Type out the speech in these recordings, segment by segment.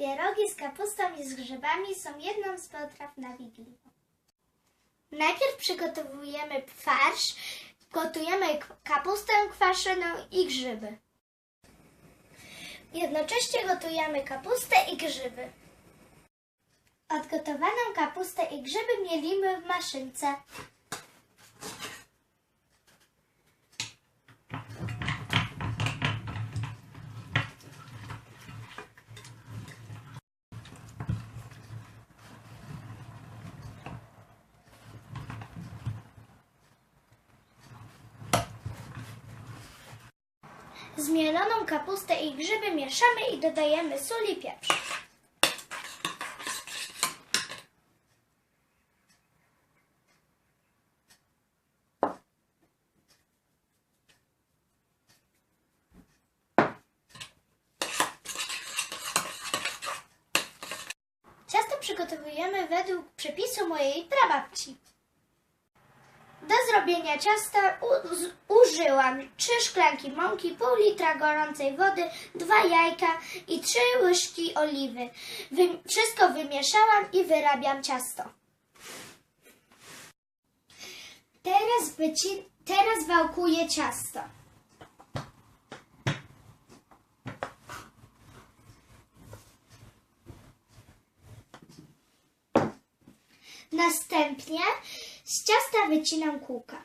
Pierogi z kapustą i z grzybami są jedną z potraw na Wigilię. Najpierw przygotowujemy farsz, gotujemy kapustę kwaszoną i grzyby. Jednocześnie gotujemy kapustę i grzyby. Odgotowaną kapustę i grzyby mielimy w maszynce. Zmieloną kapustę i grzyby mieszamy i dodajemy sól i pieprz. Przygotowujemy według przepisu mojej prababci. Do zrobienia ciasta u- użyłam 3 szklanki mąki, pół litra gorącej wody, 2 jajka i 3 łyżki oliwy. Wy, wszystko wymieszałam i wyrabiam ciasto. Teraz, wyci- teraz wałkuję ciasto. Następnie z ciasta wycinam kółka.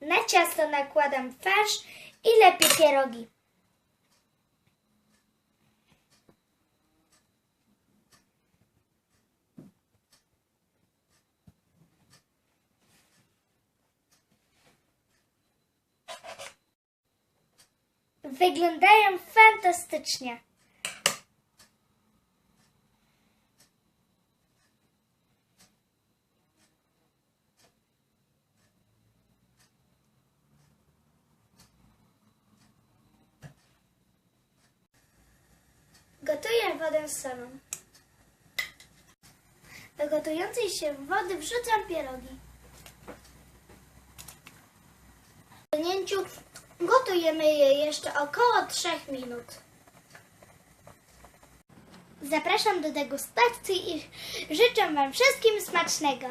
Na ciasto nakładam farsz i lepię pierogi. Wyglądają fantastycznie. Gotuję wodę z solą. Do gotującej się wody wrzucam pierogi. W gotujemy je jeszcze około 3 minut. Zapraszam do degustacji i życzę Wam wszystkim smacznego.